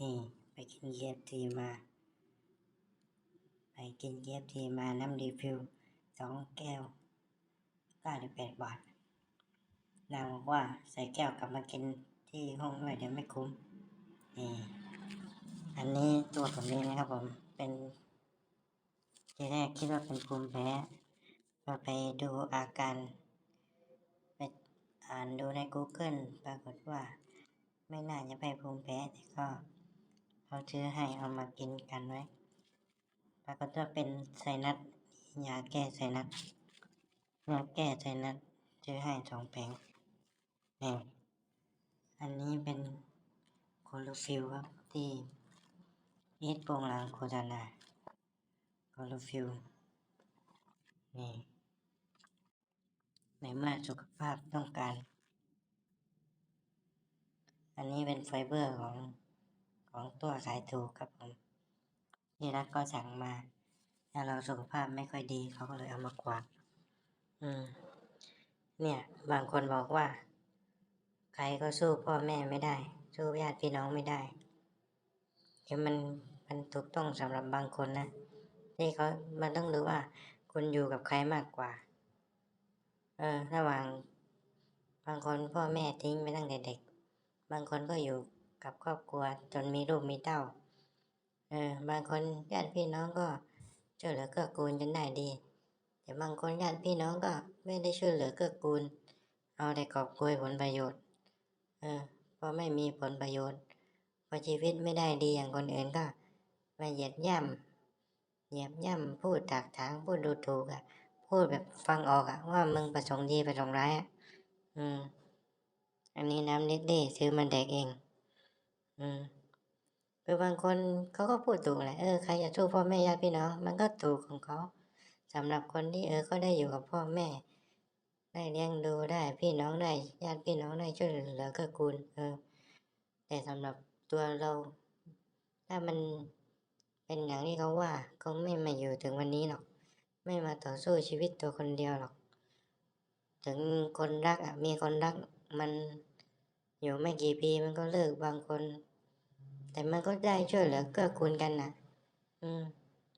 นี่ไปกินเกียทีมา ไปกินเกียทีมาน้ำรีฟิลสองแก้วเก้าสิบแปดบาทนางบอกว่าใส่แก้วกลับมากินที่ห้องด้วยเดี๋ยวไม่คุ้มนี่อันนี้ตัวผมเองนะครับผมเป็นทีแรกคิดว่าเป็นภูมิแพ้พอไปดูอาการไปอ่านดูใน Google ปรากฏว่าไม่น่าจะไปภูมิแพ้แต่ก็ เขาซื้อให้เอามากินกันไว้ปรากฏว่าเป็นไซนัสยาแก้ไซนัสยาแก้ไซนัสซื้อให้สองแผงนี่อันนี้เป็นโคโลฟิลครับที่อีทโปงลางโฆษณาโคโลฟิลนี่ในเมื่อสุขภาพต้องการ อันนี้เป็นไฟเบอร์ของ ของตัวขายถูกครับผมที่รัฐก็สั่งมาถ้าเราสุขภาพไม่ค่อยดีเขาก็เลยเอามากวาดอืม เนี่ย บางคนบอกว่า ใครก็สู้พ่อแม่ไม่ได้ สู้ญาติพี่น้องไม่ได้เดี๋ยวมันมันถูกต้องสำหรับบางคนนะนี่เขามันต้องดูว่าคุณอยู่กับใครมากกว่า เออ ระหว่าง บางคนพ่อแม่ทิ้งไปตั้งแต่เด็ก บางคนก็อยู่ กับครอบครัวจนมีลูกมีเต้า เออบางคนญาติพี่น้องก็ช่วยเหลือเกื้อกูลจนได้ดี แต่บางคนญาติพี่น้องก็ไม่ได้ช่วยเหลือเกื้อกูล เอาแต่กอบโกยผลประโยชน์ เออพอไม่มีผลประโยชน์พอชีวิตไม่ได้ดีอย่างคนอื่นก็มาเหยียดย่ำเหยียบย่ำพูดถากถางพูดดูถูกอะ พูดแบบฟังออกอะ ว่ามึงประสงค์ดีประสงค์ร้ายอะอืมอันนี้น้ำเล็ดเด้ซื้อมาแดกเอง อืมคือบางคนเขาก็พูดถูกแหละเออใครจะสู้พ่อแม่ญาติพี่น้องมันก็ถูกของเขาสำหรับคนที่เออเขาได้อยู่กับพ่อแม่ ได้เลี้ยงดูได้พี่น้องได้ญาติพี่น้องได้ช่วยเหลือเกื้อกูลเออ แต่สำหรับตัวเรา ถ้ามันเป็นอย่างที่เขาว่าเขาไม่มาอยู่ถึงวันนี้หรอก ไม่มาต่อสู้ชีวิตตัวคนเดียวหรอก ถึงคนรักอะมีคนรักมันอยู่ไม่กี่ปีมันก็เลิกบางคน แต่มันก็ได้ช่วยเหลือเกื้อกูลกันนะอืม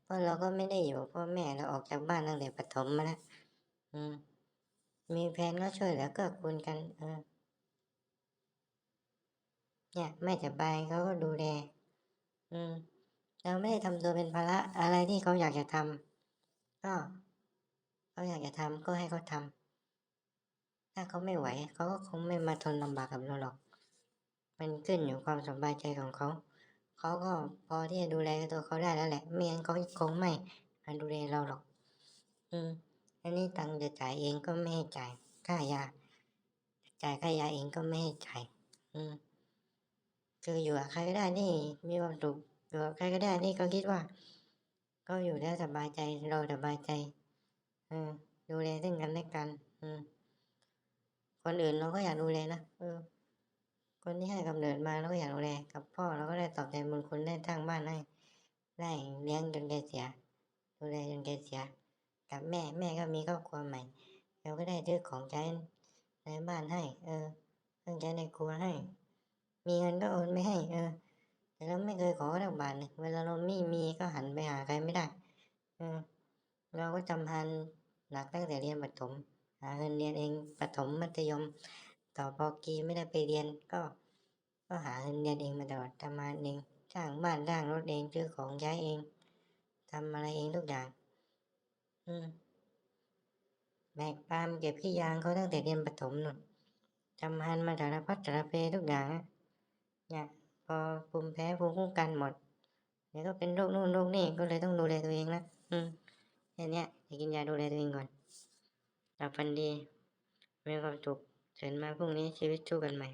เพราะเราก็ไม่ได้อยู่กับพ่อแม่เราออกจากบ้านตั้งแต่ประถมมาแล้วอืม มีแฟนก็ช่วยเหลือเกื้อกูลกัน เออ เนี่ยไม่สบายเขาก็ดูแลอืม เราไม่ได้ทำตัวเป็นภาระอะไรที่เขาอยากจะทำก็เขาอยากจะทำก็ให้เขาทำถ้าเขาไม่ไหวเขาก็คงไม่มาทนลำบากกับเราหรอก มันขึ้นอยู่ความสบายใจของเขา เขาก็พอที่จะดูแลตัวเขาได้แล้วแหละ ไม่งั้นเขาคงไม่มาดูแลเราหรอก อืม อันนี้ตังจะจ่ายเองก็ไม่ให้จ่าย ค่ายา จ่ายค่ายาเองก็ไม่ให้จ่าย อืม คืออยู่กับใครก็ได้นี่มีความสุข อยู่กับใครก็ได้นี่ก็คิดว่า ก็อยู่ได้วสบายใจ เราสบายใจเออดูแลซึ่งกันและกัน อืม คนอื่นเราก็อยากดูแลนะ เออ คนที่ให้กำเนิดมาเราก็อยากดูแลกับพ่อเราก็ได้ตอบแทนบุญคุณได้สร้างบ้านให้ได้เลี้ยงจนแกเสีย ดูแลจนแกเสีย กับแม่แม่ก็มีครอบครัวใหม่เราก็ได้ซื้อของใช้ในบ้านให้ เออเครื่องใช้ในครัวให้ มีเงินก็โอนไม่ให้ เออ แต่เราไม่เคยขอสักบาทเลยเวลาเราไม่มีก็หันไปหาใครไม่ได้ เออ เราก็จำพันหนักตั้งแต่เรียนประถมหาเงินเรียนเองประถมมัธยม ต่อปอกีไม่ได้ไปเรียนก็ ก็หาเงินเรียนเองมาตลอดทำงานเองสร้างบ้านสร้างรถเองซื้อของใช้เองทำอะไรเองทุกอย่าง อืมแบกปามเก็บขี้ยางเขาตั้งแต่เรียนประถมนู่นจำพันมาสารพัดสารเพทุกอย่างเนี่ยพอภูมิแพ้ภูมิคุ้มกันหมดเดี๋ยวก็เป็นโรคนู่นโรคนี่ก็เลยต้องดูแลตัวเองละอืมแค่นี้ยจะกินยาดูแลตัวเองก่อนหลับฝันดีมีความสุข เจอกันมาพรุ่งนี้ชีวิตสู้กันใหม่